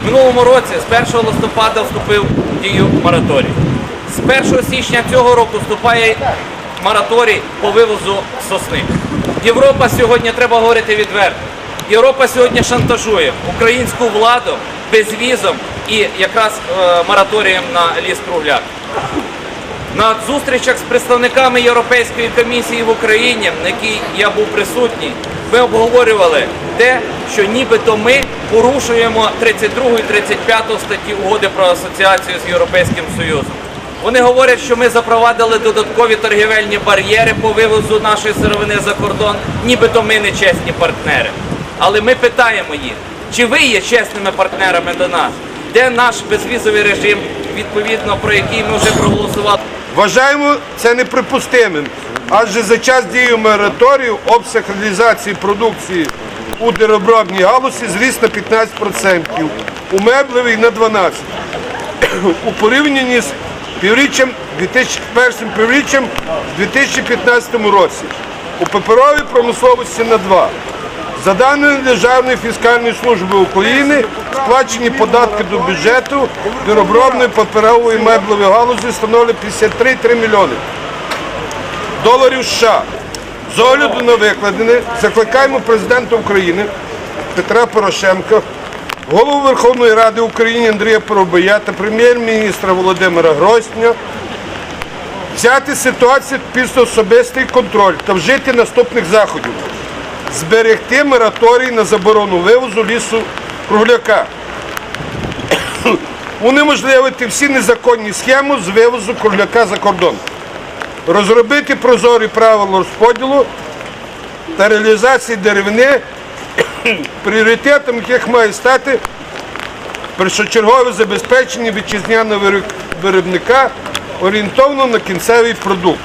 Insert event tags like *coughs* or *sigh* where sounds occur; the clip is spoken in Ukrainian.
Минулому році з 1 листопада вступив в дію мораторій. З 1 січня цього року вступає мораторій по вивозу сосни. Європа сьогодні треба говорити відверто. Європа сьогодні шантажує українську владу безвізом і якраз е, мораторієм на ліс кругляк. На зустрічах з представниками Європейської комісії в Україні, на якій я був присутній, ми обговорювали те, що нібито ми порушуємо 32 і 35 статті угоди про асоціацію з Європейським Союзом. Вони говорять, що ми запровадили додаткові торгівельні бар'єри по вивозу нашої сировини за кордон, нібито ми не чесні партнери. Але ми питаємо їх, чи ви є чесними партнерами до нас? Де наш безвізовий режим, відповідно про який ми вже проголосували? Вважаємо це неприпустимим, адже за час дії мораторію обсяг реалізації продукції у деробробній галузі зріс на 15%, у меблевій на 12%. У порівнянні з півріччям 2001 півріччям в 2015 році. У паперовій промисловості на 2%. За даними Державної фіскальної служби України, сплачені податки до бюджету виробробної паперової меблевої галузі становлять 53,3 мільйони доларів США. З огляду на викладене, закликаємо президента України Петра Порошенка, голову Верховної Ради України Андрія Поробия та прем'єр-міністра Володимира Гройсня взяти ситуацію під особистий контроль та вжити наступних заходів зберегти мораторій на заборону вивозу лісу кругляка. Унеможливити всі незаконні схеми з вивозу кругляка за кордон. Розробити прозорі правила розподілу та реалізації деревини, *coughs* пріоритетом яких має стати першочергове забезпечення вітчизняного виробника орієнтовно на кінцевий продукт.